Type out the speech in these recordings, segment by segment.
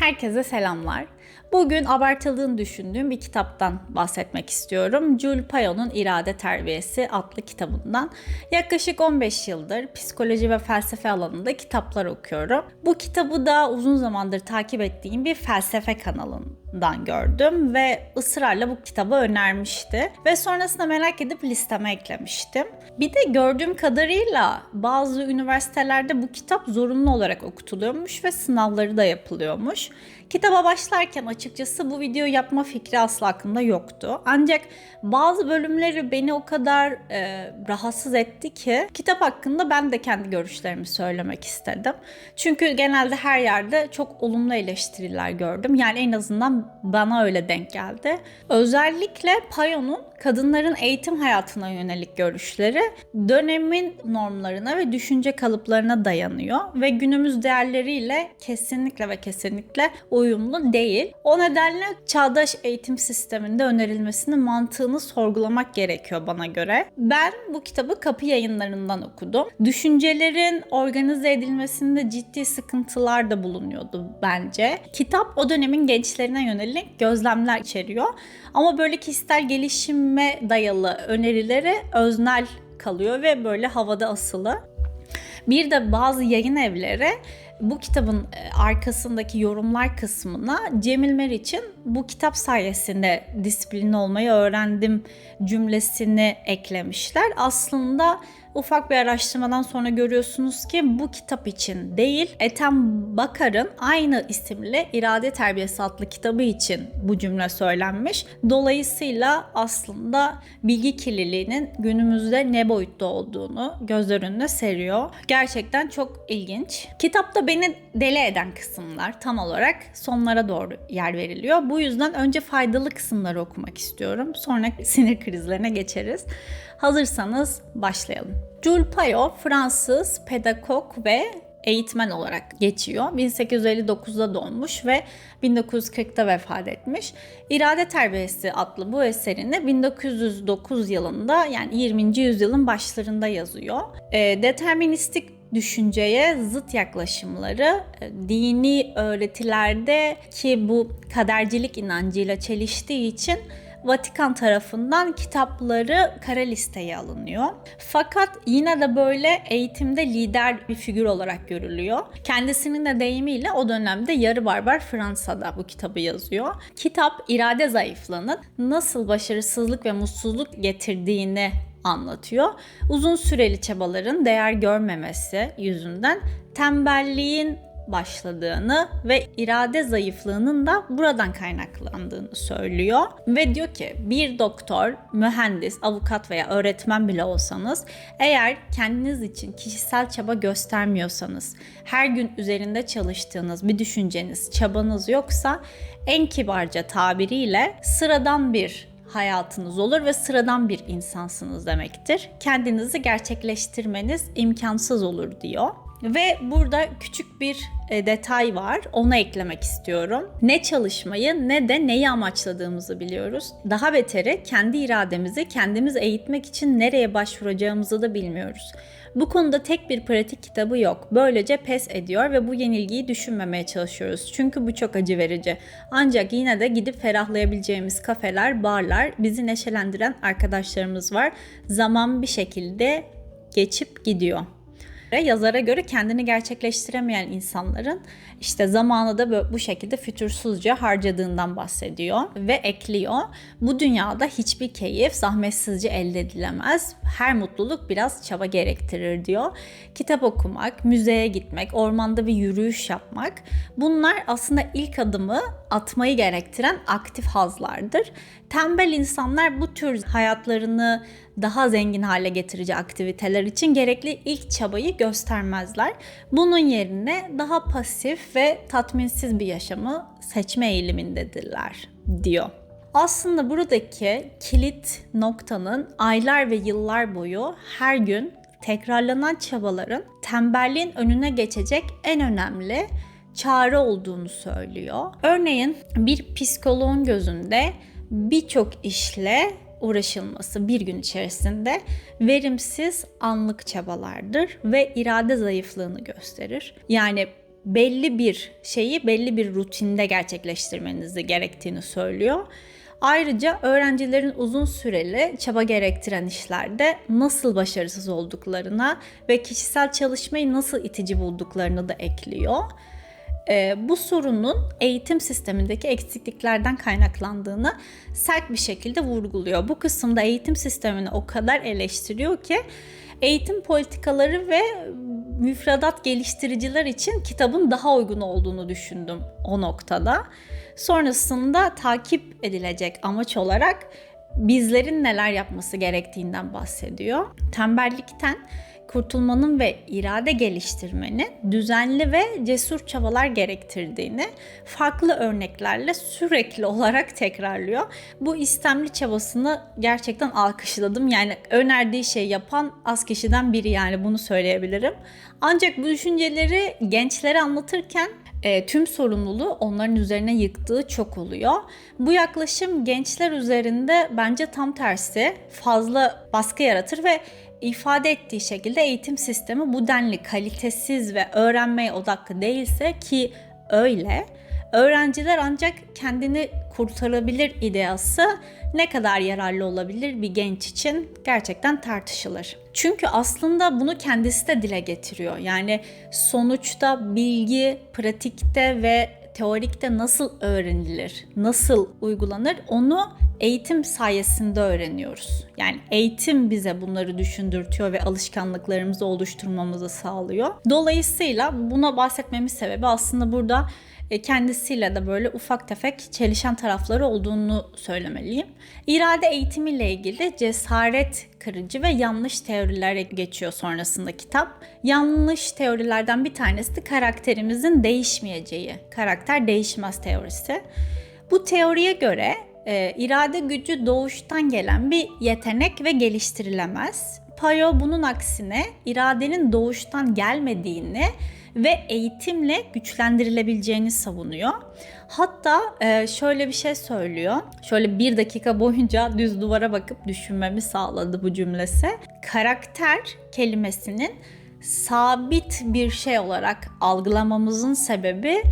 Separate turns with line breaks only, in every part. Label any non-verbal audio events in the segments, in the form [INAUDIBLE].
Herkese selamlar. Bugün abartıldığını düşündüğüm bir kitaptan bahsetmek istiyorum. Jules Payot'un İrade Terbiyesi adlı kitabından. Yaklaşık 15 yıldır psikoloji ve felsefe alanında kitaplar okuyorum. Bu kitabı da uzun zamandır takip ettiğim bir felsefe kanalından gördüm ve ısrarla bu kitabı önermişti. Ve sonrasında merak edip listeme eklemiştim. Bir de gördüğüm kadarıyla bazı üniversitelerde bu kitap zorunlu olarak okutuluyormuş ve sınavları da yapılıyormuş. Kitaba başlarken açıkçası bu video yapma fikri asla aklımda yoktu. Ancak bazı bölümleri beni o kadar e, rahatsız etti ki kitap hakkında ben de kendi görüşlerimi söylemek istedim. Çünkü genelde her yerde çok olumlu eleştiriler gördüm. Yani en azından bana öyle denk geldi. Özellikle Payon'un kadınların eğitim hayatına yönelik görüşleri dönemin normlarına ve düşünce kalıplarına dayanıyor ve günümüz değerleriyle kesinlikle ve kesinlikle uyumlu değil. O nedenle çağdaş eğitim sisteminde önerilmesinin mantığını sorgulamak gerekiyor bana göre. Ben bu kitabı kapı yayınlarından okudum. Düşüncelerin organize edilmesinde ciddi sıkıntılar da bulunuyordu bence. Kitap o dönemin gençlerine yönelik gözlemler içeriyor. Ama böyle kişisel gelişime dayalı önerileri öznel kalıyor ve böyle havada asılı. Bir de bazı yayın evleri bu kitabın e, arkasındaki yorumlar kısmına Cemil Meriç'in bu kitap sayesinde disiplin olmayı öğrendim cümlesini eklemişler. Aslında ufak bir araştırmadan sonra görüyorsunuz ki bu kitap için değil, Ethem Bakar'ın aynı isimli İrade Terbiyesi adlı kitabı için bu cümle söylenmiş. Dolayısıyla aslında bilgi kirliliğinin günümüzde ne boyutta olduğunu gözler önüne seriyor. Gerçekten çok ilginç. Kitapta beni deli eden kısımlar tam olarak sonlara doğru yer veriliyor. Bu yüzden önce faydalı kısımları okumak istiyorum. Sonra sinir krizlerine geçeriz. Hazırsanız başlayalım. Jules Payot Fransız pedagog ve eğitmen olarak geçiyor. 1859'da doğmuş ve 1940'da vefat etmiş. İrade Terbiyesi adlı bu eserini 1909 yılında yani 20. yüzyılın başlarında yazıyor. E, deterministik düşünceye zıt yaklaşımları e, dini öğretilerde ki bu kadercilik inancıyla çeliştiği için Vatikan tarafından kitapları kara listeye alınıyor. Fakat yine de böyle eğitimde lider bir figür olarak görülüyor. Kendisinin de deyimiyle o dönemde yarı barbar Fransa'da bu kitabı yazıyor. Kitap irade zayıflığının nasıl başarısızlık ve mutsuzluk getirdiğini anlatıyor. Uzun süreli çabaların değer görmemesi yüzünden tembelliğin başladığını ve irade zayıflığının da buradan kaynaklandığını söylüyor. Ve diyor ki bir doktor, mühendis, avukat veya öğretmen bile olsanız eğer kendiniz için kişisel çaba göstermiyorsanız, her gün üzerinde çalıştığınız bir düşünceniz, çabanız yoksa en kibarca tabiriyle sıradan bir hayatınız olur ve sıradan bir insansınız demektir. Kendinizi gerçekleştirmeniz imkansız olur diyor. Ve burada küçük bir e, detay var. Onu eklemek istiyorum. Ne çalışmayı ne de neyi amaçladığımızı biliyoruz. Daha beteri kendi irademizi kendimiz eğitmek için nereye başvuracağımızı da bilmiyoruz. Bu konuda tek bir pratik kitabı yok. Böylece pes ediyor ve bu yenilgiyi düşünmemeye çalışıyoruz. Çünkü bu çok acı verici. Ancak yine de gidip ferahlayabileceğimiz kafeler, barlar, bizi neşelendiren arkadaşlarımız var. Zaman bir şekilde geçip gidiyor. Yazara göre kendini gerçekleştiremeyen insanların işte zamanı da bu şekilde fütursuzca harcadığından bahsediyor ve ekliyor. Bu dünyada hiçbir keyif zahmetsizce elde edilemez. Her mutluluk biraz çaba gerektirir diyor. Kitap okumak, müzeye gitmek, ormanda bir yürüyüş yapmak bunlar aslında ilk adımı atmayı gerektiren aktif hazlardır. Tembel insanlar bu tür hayatlarını daha zengin hale getirici aktiviteler için gerekli ilk çabayı göstermezler. Bunun yerine daha pasif ve tatminsiz bir yaşamı seçme eğilimindedirler diyor. Aslında buradaki kilit noktanın aylar ve yıllar boyu her gün tekrarlanan çabaların tembelliğin önüne geçecek en önemli çare olduğunu söylüyor. Örneğin bir psikoloğun gözünde birçok işle uğraşılması bir gün içerisinde verimsiz anlık çabalardır ve irade zayıflığını gösterir. Yani belli bir şeyi belli bir rutinde gerçekleştirmenizi gerektiğini söylüyor. Ayrıca öğrencilerin uzun süreli çaba gerektiren işlerde nasıl başarısız olduklarına ve kişisel çalışmayı nasıl itici bulduklarını da ekliyor. Ee, bu sorunun eğitim sistemindeki eksikliklerden kaynaklandığını sert bir şekilde vurguluyor. Bu kısımda eğitim sistemini o kadar eleştiriyor ki eğitim politikaları ve müfredat geliştiriciler için kitabın daha uygun olduğunu düşündüm o noktada. Sonrasında takip edilecek amaç olarak bizlerin neler yapması gerektiğinden bahsediyor. Tembellikten kurtulmanın ve irade geliştirmenin düzenli ve cesur çabalar gerektirdiğini farklı örneklerle sürekli olarak tekrarlıyor. Bu istemli çabasını gerçekten alkışladım. Yani önerdiği şey yapan az kişiden biri yani bunu söyleyebilirim. Ancak bu düşünceleri gençlere anlatırken e, tüm sorumluluğu onların üzerine yıktığı çok oluyor. Bu yaklaşım gençler üzerinde bence tam tersi fazla baskı yaratır ve ifade ettiği şekilde eğitim sistemi bu denli kalitesiz ve öğrenmeye odaklı değilse ki öyle öğrenciler ancak kendini kurtarabilir ideası ne kadar yararlı olabilir bir genç için gerçekten tartışılır. Çünkü aslında bunu kendisi de dile getiriyor. Yani sonuçta bilgi pratikte ve teorikte nasıl öğrenilir, nasıl uygulanır onu eğitim sayesinde öğreniyoruz. Yani eğitim bize bunları düşündürtüyor ve alışkanlıklarımızı oluşturmamızı sağlıyor. Dolayısıyla buna bahsetmemin sebebi aslında burada e, kendisiyle de böyle ufak tefek çelişen tarafları olduğunu söylemeliyim. İrade eğitimiyle ilgili cesaret kırıcı ve yanlış teorilere geçiyor sonrasında kitap. Yanlış teorilerden bir tanesi de karakterimizin değişmeyeceği, karakter değişmez teorisi. Bu teoriye göre e, irade gücü doğuştan gelen bir yetenek ve geliştirilemez. Payo bunun aksine iradenin doğuştan gelmediğini ve eğitimle güçlendirilebileceğini savunuyor. Hatta e, şöyle bir şey söylüyor. Şöyle bir dakika boyunca düz duvara bakıp düşünmemi sağladı bu cümlesi. Karakter kelimesinin sabit bir şey olarak algılamamızın sebebi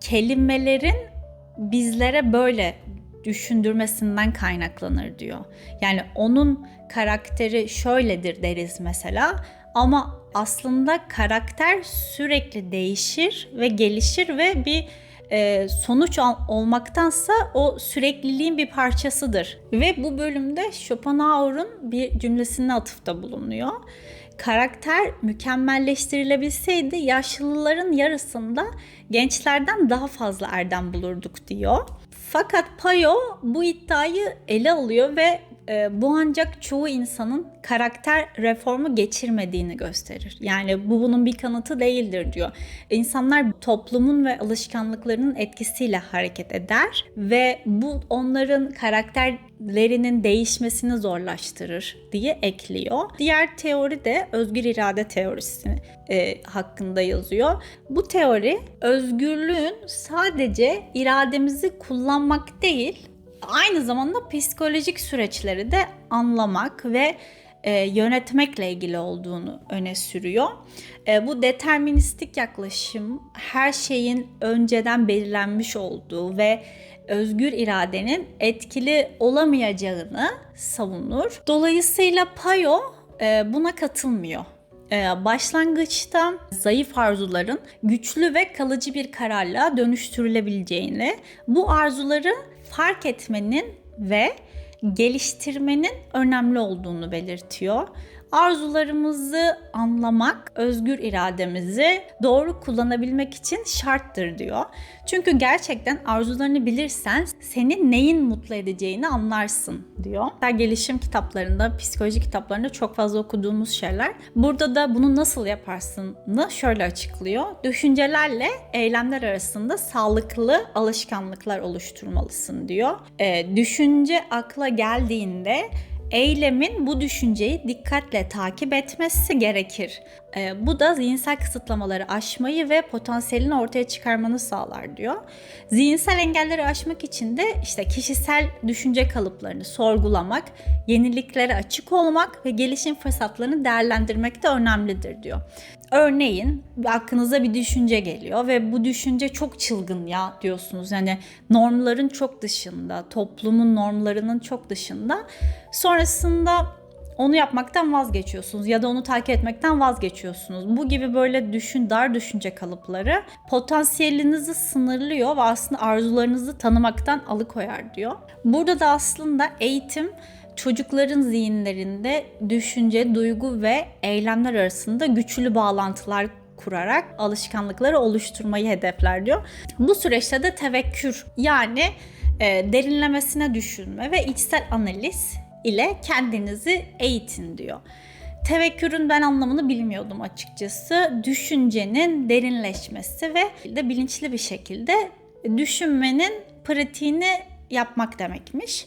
kelimelerin bizlere böyle düşündürmesinden kaynaklanır diyor. Yani onun karakteri şöyledir deriz mesela ama aslında karakter sürekli değişir ve gelişir ve bir e, sonuç al- olmaktansa o sürekliliğin bir parçasıdır. Ve bu bölümde Schopenhauer'un bir cümlesine atıfta bulunuyor. Karakter mükemmelleştirilebilseydi yaşlıların yarısında gençlerden daha fazla erdem bulurduk diyor. Fakat Payo bu iddiayı ele alıyor ve e, bu ancak çoğu insanın karakter reformu geçirmediğini gösterir. Yani bu bunun bir kanıtı değildir diyor. İnsanlar toplumun ve alışkanlıklarının etkisiyle hareket eder ve bu onların karakterlerinin değişmesini zorlaştırır diye ekliyor. Diğer teori de özgür irade teorisi e, hakkında yazıyor. Bu teori özgürlüğün sadece irademizi kullanmak değil, aynı zamanda psikolojik süreçleri de anlamak ve e, yönetmekle ilgili olduğunu öne sürüyor. E, bu deterministik yaklaşım her şeyin önceden belirlenmiş olduğu ve özgür iradenin etkili olamayacağını savunur. Dolayısıyla Payo e, buna katılmıyor. Ee, başlangıçta zayıf arzuların güçlü ve kalıcı bir kararla dönüştürülebileceğini, bu arzuları fark etmenin ve geliştirmenin önemli olduğunu belirtiyor. Arzularımızı anlamak özgür irademizi doğru kullanabilmek için şarttır diyor. Çünkü gerçekten arzularını bilirsen senin neyin mutlu edeceğini anlarsın diyor. Gelişim kitaplarında, psikoloji kitaplarında çok fazla okuduğumuz şeyler. Burada da bunu nasıl yaparsını şöyle açıklıyor. Düşüncelerle eylemler arasında sağlıklı alışkanlıklar oluşturmalısın diyor. E, düşünce akla geldiğinde eylemin bu düşünceyi dikkatle takip etmesi gerekir. E, bu da zihinsel kısıtlamaları aşmayı ve potansiyelini ortaya çıkarmanı sağlar diyor. Zihinsel engelleri aşmak için de işte kişisel düşünce kalıplarını sorgulamak, yeniliklere açık olmak ve gelişim fırsatlarını değerlendirmek de önemlidir diyor. Örneğin aklınıza bir düşünce geliyor ve bu düşünce çok çılgın ya diyorsunuz. Yani normların çok dışında, toplumun normlarının çok dışında. Sonrasında onu yapmaktan vazgeçiyorsunuz ya da onu takip etmekten vazgeçiyorsunuz. Bu gibi böyle düşün dar düşünce kalıpları potansiyelinizi sınırlıyor ve aslında arzularınızı tanımaktan alıkoyar diyor. Burada da aslında eğitim çocukların zihinlerinde düşünce, duygu ve eylemler arasında güçlü bağlantılar kurarak alışkanlıkları oluşturmayı hedefler diyor. Bu süreçte de tevekkür yani e, derinlemesine düşünme ve içsel analiz ile kendinizi eğitin diyor. Tevekkürün ben anlamını bilmiyordum açıkçası. Düşüncenin derinleşmesi ve de bilinçli bir şekilde düşünmenin pratiğini yapmak demekmiş.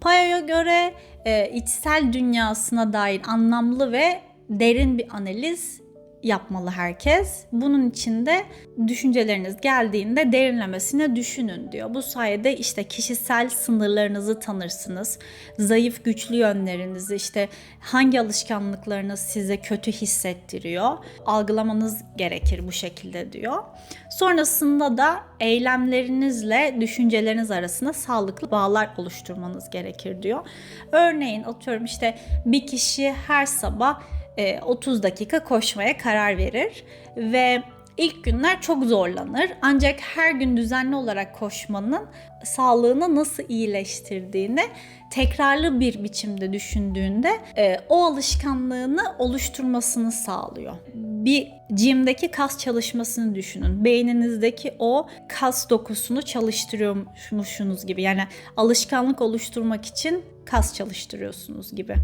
Payo'ya göre e, içsel dünyasına dair anlamlı ve derin bir analiz yapmalı herkes. Bunun için de düşünceleriniz geldiğinde derinlemesine düşünün diyor. Bu sayede işte kişisel sınırlarınızı tanırsınız. Zayıf güçlü yönlerinizi işte hangi alışkanlıklarınız size kötü hissettiriyor algılamanız gerekir bu şekilde diyor. Sonrasında da eylemlerinizle düşünceleriniz arasında sağlıklı bağlar oluşturmanız gerekir diyor. Örneğin atıyorum işte bir kişi her sabah 30 e, dakika koşmaya karar verir ve ilk günler çok zorlanır. Ancak her gün düzenli olarak koşmanın sağlığını nasıl iyileştirdiğini tekrarlı bir biçimde düşündüğünde e, o alışkanlığını oluşturmasını sağlıyor. Bir gym'deki kas çalışmasını düşünün. Beyninizdeki o kas dokusunu çalıştırıyormuşsunuz gibi. Yani alışkanlık oluşturmak için kas çalıştırıyorsunuz gibi.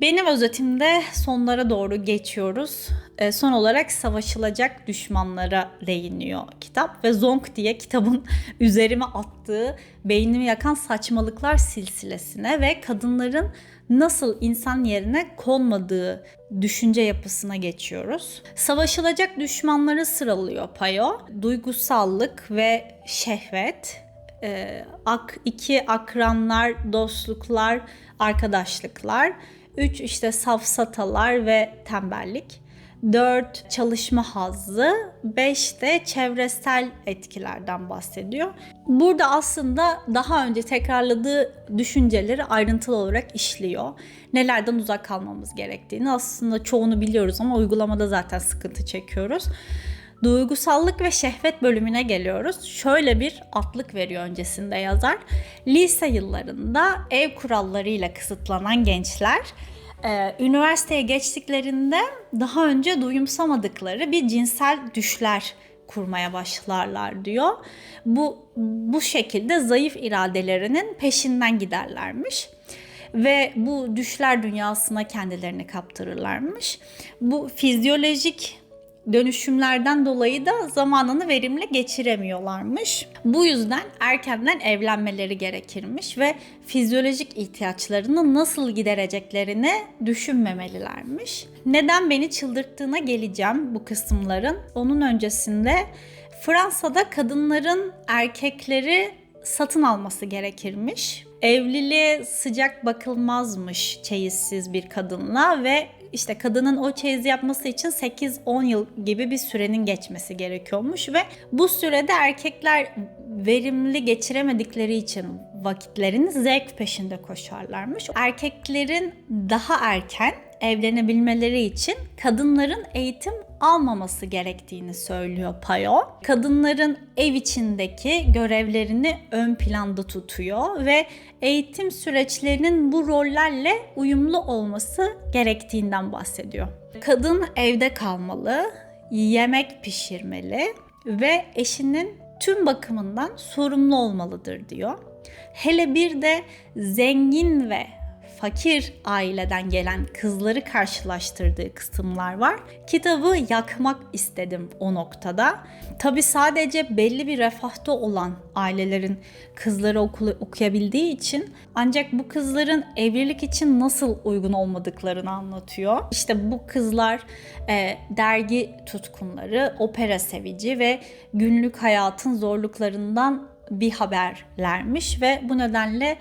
Benim özetimde sonlara doğru geçiyoruz. E, son olarak savaşılacak düşmanlara değiniyor kitap ve Zonk diye kitabın [LAUGHS] üzerime attığı beynimi yakan saçmalıklar silsilesine ve kadınların nasıl insan yerine konmadığı düşünce yapısına geçiyoruz. Savaşılacak düşmanları sıralıyor Payo. Duygusallık ve şehvet, e, ak, iki akranlar, dostluklar, arkadaşlıklar 3 işte safsatalar ve tembellik. 4 çalışma hazzı, 5 de çevresel etkilerden bahsediyor. Burada aslında daha önce tekrarladığı düşünceleri ayrıntılı olarak işliyor. Nelerden uzak kalmamız gerektiğini aslında çoğunu biliyoruz ama uygulamada zaten sıkıntı çekiyoruz. Duygusallık ve şehvet bölümüne geliyoruz. Şöyle bir atlık veriyor öncesinde yazar. Lise yıllarında ev kurallarıyla kısıtlanan gençler e, üniversiteye geçtiklerinde daha önce duyumsamadıkları bir cinsel düşler kurmaya başlarlar diyor. Bu bu şekilde zayıf iradelerinin peşinden giderlermiş ve bu düşler dünyasına kendilerini kaptırırlarmış. Bu fizyolojik dönüşümlerden dolayı da zamanını verimli geçiremiyorlarmış. Bu yüzden erkenden evlenmeleri gerekirmiş ve fizyolojik ihtiyaçlarını nasıl gidereceklerini düşünmemelilermiş. Neden beni çıldırttığına geleceğim bu kısımların. Onun öncesinde Fransa'da kadınların erkekleri satın alması gerekirmiş. Evliliğe sıcak bakılmazmış çeyizsiz bir kadınla ve işte kadının o çeyizi yapması için 8-10 yıl gibi bir sürenin geçmesi gerekiyormuş ve bu sürede erkekler verimli geçiremedikleri için vakitlerini zevk peşinde koşarlarmış. Erkeklerin daha erken evlenebilmeleri için kadınların eğitim almaması gerektiğini söylüyor Payo. Kadınların ev içindeki görevlerini ön planda tutuyor ve eğitim süreçlerinin bu rollerle uyumlu olması gerektiğinden bahsediyor. Kadın evde kalmalı, yemek pişirmeli ve eşinin tüm bakımından sorumlu olmalıdır diyor. Hele bir de zengin ve fakir aileden gelen kızları karşılaştırdığı kısımlar var. Kitabı yakmak istedim o noktada. Tabi sadece belli bir refahta olan ailelerin kızları okulu okuyabildiği için ancak bu kızların evlilik için nasıl uygun olmadıklarını anlatıyor. İşte bu kızlar e, dergi tutkunları, opera sevici ve günlük hayatın zorluklarından bir haberlermiş ve bu nedenle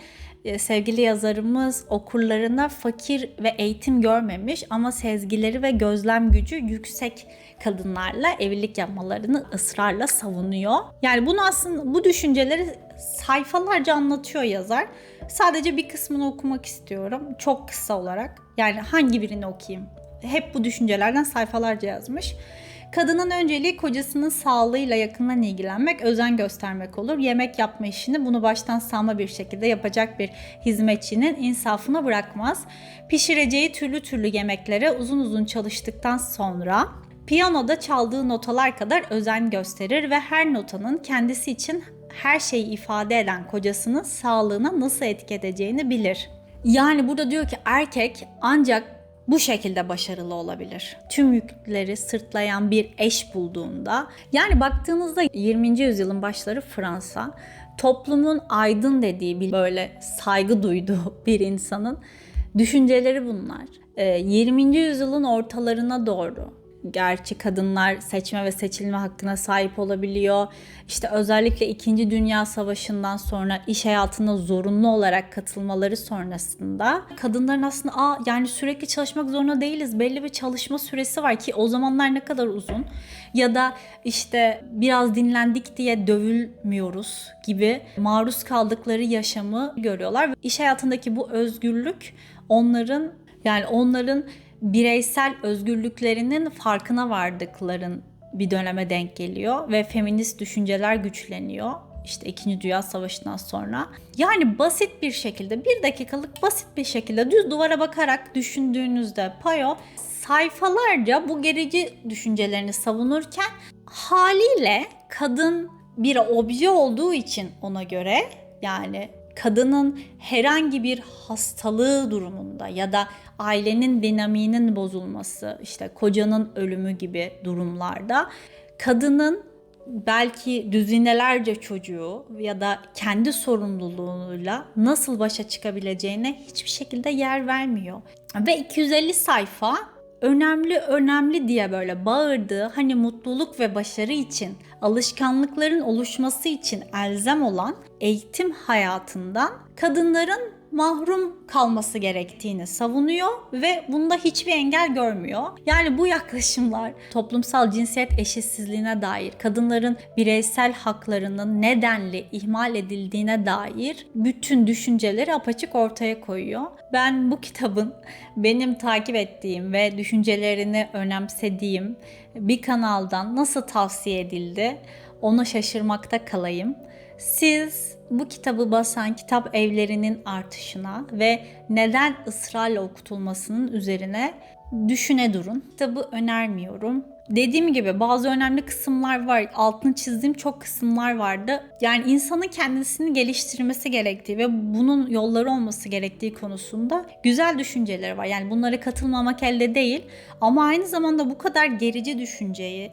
sevgili yazarımız okurlarına fakir ve eğitim görmemiş ama sezgileri ve gözlem gücü yüksek kadınlarla evlilik yapmalarını ısrarla savunuyor. Yani bunu aslında bu düşünceleri sayfalarca anlatıyor yazar. Sadece bir kısmını okumak istiyorum. Çok kısa olarak. Yani hangi birini okuyayım? Hep bu düşüncelerden sayfalarca yazmış. Kadının önceliği kocasının sağlığıyla yakından ilgilenmek, özen göstermek olur. Yemek yapma işini bunu baştan sağma bir şekilde yapacak bir hizmetçinin insafına bırakmaz. Pişireceği türlü türlü yemeklere uzun uzun çalıştıktan sonra piyanoda çaldığı notalar kadar özen gösterir ve her notanın kendisi için her şeyi ifade eden kocasının sağlığına nasıl etki edeceğini bilir. Yani burada diyor ki erkek ancak bu şekilde başarılı olabilir. Tüm yükleri sırtlayan bir eş bulduğunda yani baktığınızda 20. yüzyılın başları Fransa toplumun aydın dediği bir böyle saygı duyduğu [LAUGHS] bir insanın düşünceleri bunlar. Ee, 20. yüzyılın ortalarına doğru gerçi kadınlar seçme ve seçilme hakkına sahip olabiliyor. İşte özellikle 2. Dünya Savaşı'ndan sonra iş hayatına zorunlu olarak katılmaları sonrasında kadınların aslında Aa, yani sürekli çalışmak zorunda değiliz. Belli bir çalışma süresi var ki o zamanlar ne kadar uzun. Ya da işte biraz dinlendik diye dövülmüyoruz gibi maruz kaldıkları yaşamı görüyorlar. İş hayatındaki bu özgürlük onların yani onların bireysel özgürlüklerinin farkına vardıkların bir döneme denk geliyor ve feminist düşünceler güçleniyor. İşte 2. Dünya Savaşı'ndan sonra. Yani basit bir şekilde, bir dakikalık basit bir şekilde düz duvara bakarak düşündüğünüzde Payo sayfalarca bu gerici düşüncelerini savunurken haliyle kadın bir obje olduğu için ona göre yani kadının herhangi bir hastalığı durumunda ya da ailenin dinamiğinin bozulması, işte kocanın ölümü gibi durumlarda kadının belki düzinelerce çocuğu ya da kendi sorumluluğuyla nasıl başa çıkabileceğine hiçbir şekilde yer vermiyor. Ve 250 sayfa önemli önemli diye böyle bağırdığı hani mutluluk ve başarı için alışkanlıkların oluşması için elzem olan eğitim hayatından kadınların mahrum kalması gerektiğini savunuyor ve bunda hiçbir engel görmüyor. Yani bu yaklaşımlar toplumsal cinsiyet eşitsizliğine dair, kadınların bireysel haklarının nedenli ihmal edildiğine dair bütün düşünceleri apaçık ortaya koyuyor. Ben bu kitabın benim takip ettiğim ve düşüncelerini önemsediğim bir kanaldan nasıl tavsiye edildi ona şaşırmakta kalayım. Siz bu kitabı basan kitap evlerinin artışına ve neden ısrarla okutulmasının üzerine düşüne durun. Kitabı önermiyorum. Dediğim gibi bazı önemli kısımlar var. Altını çizdiğim çok kısımlar vardı. Yani insanın kendisini geliştirmesi gerektiği ve bunun yolları olması gerektiği konusunda güzel düşünceleri var. Yani bunlara katılmamak elde değil. Ama aynı zamanda bu kadar gerici düşünceyi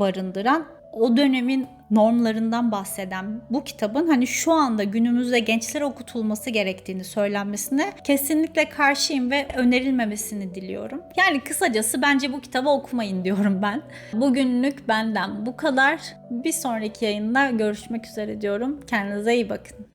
barındıran o dönemin normlarından bahseden bu kitabın hani şu anda günümüzde gençlere okutulması gerektiğini söylenmesine kesinlikle karşıyım ve önerilmemesini diliyorum. Yani kısacası bence bu kitabı okumayın diyorum ben. Bugünlük benden bu kadar. Bir sonraki yayında görüşmek üzere diyorum. Kendinize iyi bakın.